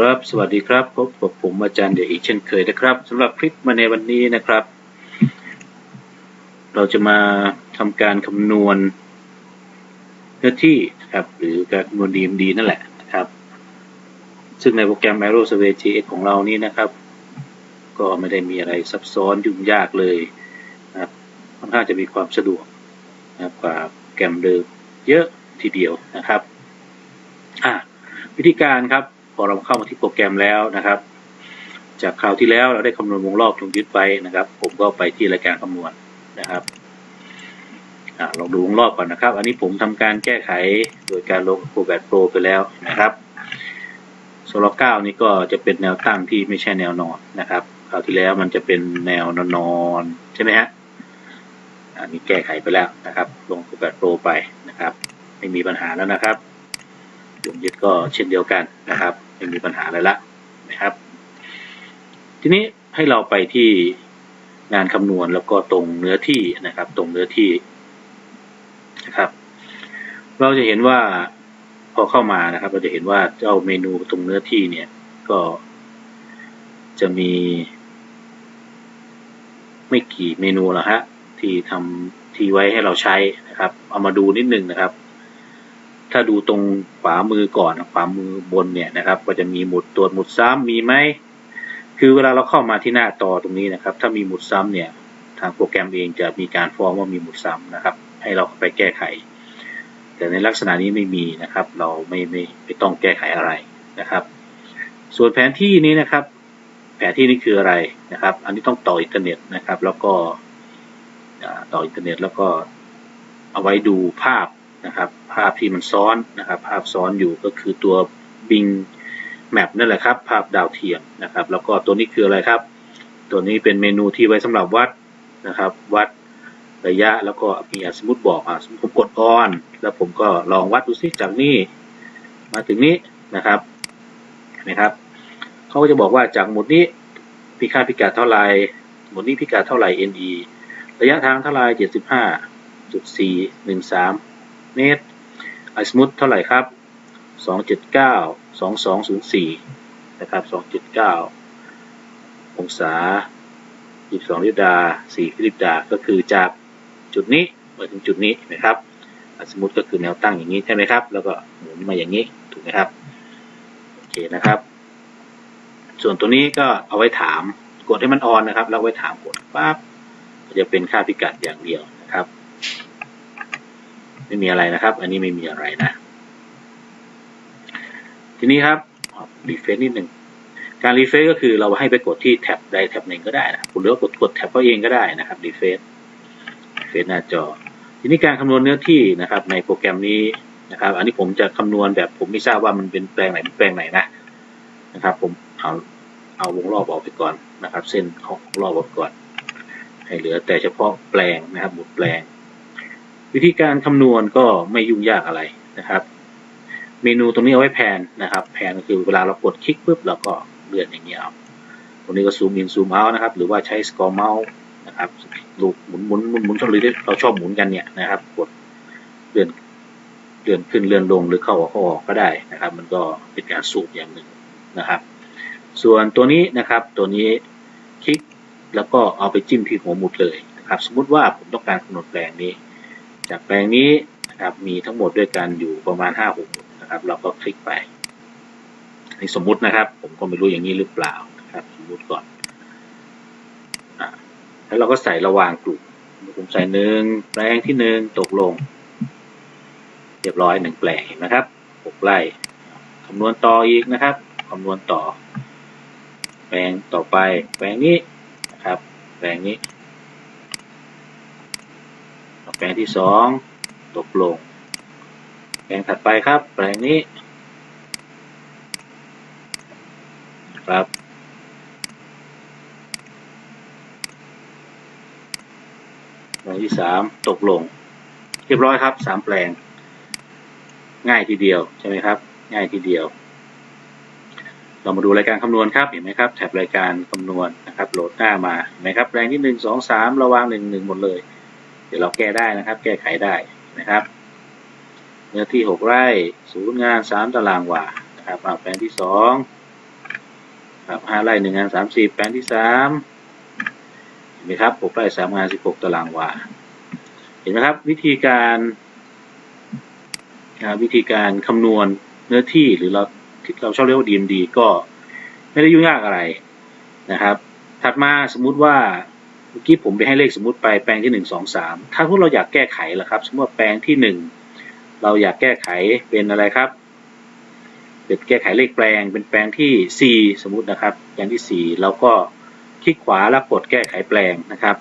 ครับ สวัสดีครับ พบกับผมอาจารย์เดียอีกเช่นเคยนะครับสำหรับคลิปมาในวันนี้นะครับ เราจะมาทำการคำนวณเนื้อที่นะครับ หรือการคำนวณ DMD นั่นแหละนะครับ ซึ่งในโปรแกรม Aerosurvey GX ของเรานี้นะครับ ก็ไม่ได้มีอะไรซับซ้อนยุ่งยากเลยนะครับค่อนข้างจะมีความสะดวกนะครับกว่าโปรแกรมเดิมเยอะทีเดียวนะครับอ่าวิธีการครับ พอเราเข้ามาที่โปรแกรมแล้วนะครับ จากคราวที่แล้วเราได้คำนวณวงรอบตรงยึดไว้นะครับ ผมก็ไปที่รายการคำนวณนะครับอลองดูวงรอบก่อนนะครับ อันนี้ผมทำการแก้ไขโดยการลง Acrobat Pro ไปแล้วนะครับโซลเก้านี่ก็จะเป็นแนวตั้งที่ไม่ใช่แนวนอนนะครับคราวที่แล้วมันจะเป็นแนวนอนนใช่ไหมฮะอันนี้แก้ไขไปแล้วนะครับ ลง Acrobat Pro ไปนะครับ ไม่มีปัญหาแล้วนะครับดวงยึดก็เช่นเดียวกันนะครับ ไม่มีปัญหาอะไรละนะครับ ทีนี้ให้เราไปที่งานคำนวณแล้วก็ตรงเนื้อที่นะครับ ตรงเนื้อที่นะครับ เราจะเห็นว่าพอเข้ามานะครับ เราจะเห็นว่าเจ้าเมนูตรงเนื้อที่เนี่ยก็จะมี ไม่กี่เมนูหรอกฮะที่ทำที่ไว้ให้เราใช้นะครับ เอามาดูนิดนึงนะครับ ถ้าดูตรงขวามือก่อนขวามือบนเนี่ยนะครับ ก็จะมีหมุดตรวจหมุดซ้ำมีไหมคือเวลาเราเข้ามาที่หน้าต่อตรงนี้นะครับ ถ้ามีหมุดซ้ำเนี่ย ทางโปรแกรมเองจะมีการฟ้องว่ามีหมุดซ้ำนะครับ ให้เราไปแก้ไข แต่ในลักษณะนี้ไม่มีนะครับ เราไม่ไม่ไม่ต้องแก้ไขอะไรนะครับ ส่วนแผนที่นี้นะครับ แผนที่นี้คืออะไรนะครับ อันนี้ต้องต่ออินเทอร์เน็ตนะครับ แล้วก็ต่ออินเทอร์เน็ตแล้วก็เอาไว้ดูภาพ นะครับ ภาพที่มันซ้อนนะครับ ภาพซ้อนอยู่ก็คือตัว Bing Map นั่นแหละครับ ภาพดาวเทียมนะครับ แล้วก็ตัวนี้คืออะไรครับ ตัวนี้เป็นเมนูที่ไว้สำหรับวัดนะครับ วัดระยะแล้วก็มีสมมติบอกอะสมมติผมกดออน แล้วผมก็ลองวัดดูซิจากนี่มาถึงนี้นะครับเห็นไหมครับเขาก็จะบอกว่าจากหมุดนี้พิค่าพิกัดเท่าไหร่หมุดนี้พิกัดเท่าไหร่ NE ระยะทางเท่าไหร่75.413 เมตรไอสมุดเท่าไหร่ครับ 279 2204 นะครับ 279 องศา 22ลิบดา4ลิบดา ก็คือจากจุดนี้มาถึงจุดนี้นะครับอะสมมติก็คือแนวตั้งอย่างนี้ใช่ไหมครับ แล้วก็หมุนมาอย่างนี้ถูกไหมครับ โอเคนะครับ ส่วนตัวนี้ก็เอาไว้ถามกดให้มันออนนะครับ แล้วไว้ถามกดปั๊บจะเป็นค่าพิกัดอย่างเดียวนะครับ ไม่มีอะไรนะครับ อันนี้ไม่มีอะไรนะ ทีนี้ครับรีเฟซนิดหนึ่งการรีเฟซก็คือเราให้ไปกดที่แท็บใดแท็บหนึ่งก็ได้นะคุณหรือว่ากดกดแท็บเขาเองก็ได้นะครับรีเฟซรีเฟซหน้าจอ ทีนี้การคำนวณเนื้อที่นะครับ ในโปรแกรมนี้นะครับ อันนี้ผมจะคำนวณแบบผมไม่ทราบว่ามันเป็นแปลงไหนเป็นแปลงไหนนะนะครับ ผมเอาเอาวงรอบออกไปก่อนนะครับ เส้นของรอบออกก่อน ให้เหลือแต่เฉพาะแปลงนะครับหมุดแปลง วิธีการคำนวณก็ไม่ยุ่งยากอะไรนะครับ เมนูตรงนี้เอาไว้แผนนะครับแผนก็คือเวลาเรากดคลิกปุ๊บเราก็เลื่อนอย่างนี้เอาตรงนี้ก็ซูมอินซูมเอานะครับ หรือว่าใช้สกอร์เมาส์นะครับลูกหมุนหมุนหมุนหมุนชนเลยเราชอบหมุนกันเนี่ยนะครับ กดเลื่อนเลื่อนขึ้นเลื่อนลงหรือเข้าออกเข้าออกก็ได้นะครับ มันก็เป็นการสูบอย่างหนึ่งนะครับ ส่วนตัวนี้นะครับตัวนี้คลิกแล้วก็เอาไปจิ้มที่หัวหมุดเลยนะครับ สมมุติว่าผมต้องการกำหนดแปลงนี้ จากแปลงนี้นะครับมีทั้งหมดด้วยกันอยู่ประมาณ 5 6หนะครับ เราก็คลิกไปนี่สมมุตินะครับ ผมก็ไม่รู้อย่างนี้หรือเปล่านะครับ สมมุติก่อนอแล้วเราก็ใส่ระหว่างกลุ่มผมใส่หนึ่งแปลงที่หนึ่งตกลง เรียบร้อยหนึ่งแปลงเห็นไหมครับหกไร่คำนวณต่ออีกนะครับคำนวณต่อ แปลงต่อไป แปลงนี้นะครับ แปลงนี้ แปลงที่สองตกลง แปลงถัดไปครับ แปลงนี้ครับแปลงที่สามตกลง เรียบร้อยครับสามแปลง ง่ายทีเดียวใช่ไหมครับ ง่ายทีเดียว เรามาดูรายการคำนวณครับเห็นไหมครับแท็บรายการคำนวณนะครับ โหลดหน้ามาเห็นไหมครับแปลงที่หนึ่งสองสามระวางหนึ่งหนึ่งหมดเลย ดี๋ยวเราแก้ได้นะครับ แก้ไขได้นะครับ เนื้อที่หกไร่ศูนย์งานสามตารางวานะครับแปลงที่สองครับห้าไร่หนึ่งานสามสิบแปลงที่สามเห็นไหมครับหกไร่สามงานสิบหกตารางวาเห็นไหมครับวิธีการวิธีการคำนวณเนื้อที่หรือเราเราชอบเรียกว่า DMD ก็ไม่ได้ยุ่งยากอะไรนะครับ ถัดมาสมมุติว่า มื่อกี้ผมไปให้เลขสมมุติไปแปลงที่หนึ่งสองสามถ้าพวกเราอยากแก้ไขล่ะครับ สมมติว่าแปลงที่หนึ่งเราอยากแก้ไขเป็นอะไรครับเป็นแก้ไขเลขแปลงเป็นแปลงที่ 4 สมมุตินะครับแปลงที่ 4 เราก็คลิกขวาแล้วกดแก้ไขแปลงนะครับ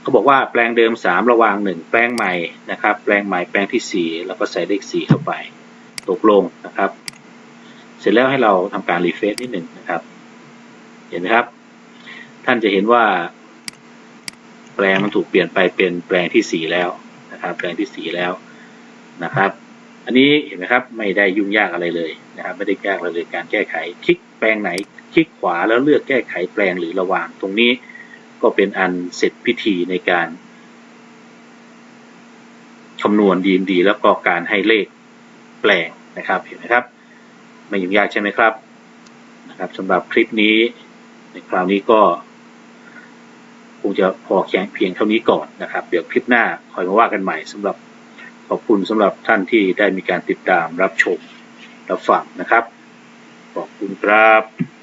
เขาบอกว่าแปลงเดิม 3 ระหว่าง 1 แปลงใหม่นะครับ แปลงใหม่แปลงที่ 4 แล้วก็ใส่เลข 4 เข้าไป ตกลงนะครับ เสร็จแล้วให้เราทำการรีเฟซนิดหนึ่งนะครับ เห็นไหมครับ ท่านจะเห็นว่า แปลงมันถูกเปลี่ยนไปเป็นแปลงที่ 4 แล้วนะครับ แปลงที่ 4 แล้วนะครับ อันนี้เห็นไหมครับไม่ได้ยุ่งยากอะไรเลยนะครับ ไม่ได้ยากอะไรเลยการแก้ไข คลิกแปลงไหน คลิกขวาแล้วเลือกแก้ไขแปลงหรือระหว่างตรงนี้ก็เป็นอันเสร็จพิธีในการคำนวณ DMD แล้วก็การให้เลขแปลงนะครับเห็นไหมครับ ไม่ยุ่งยากใช่ไหมครับนะครับสำหรับคลิปนี้ในคราวนี้ก็ คงจะพอแค่เพียงเท่านี้ก่อนนะครับ เดี๋ยวคลิปหน้าคอยมาว่ากันใหม่สำหรับขอบคุณสำหรับท่านที่ได้มีการติดตามรับชมรับฟังนะครับ ขอบคุณครับ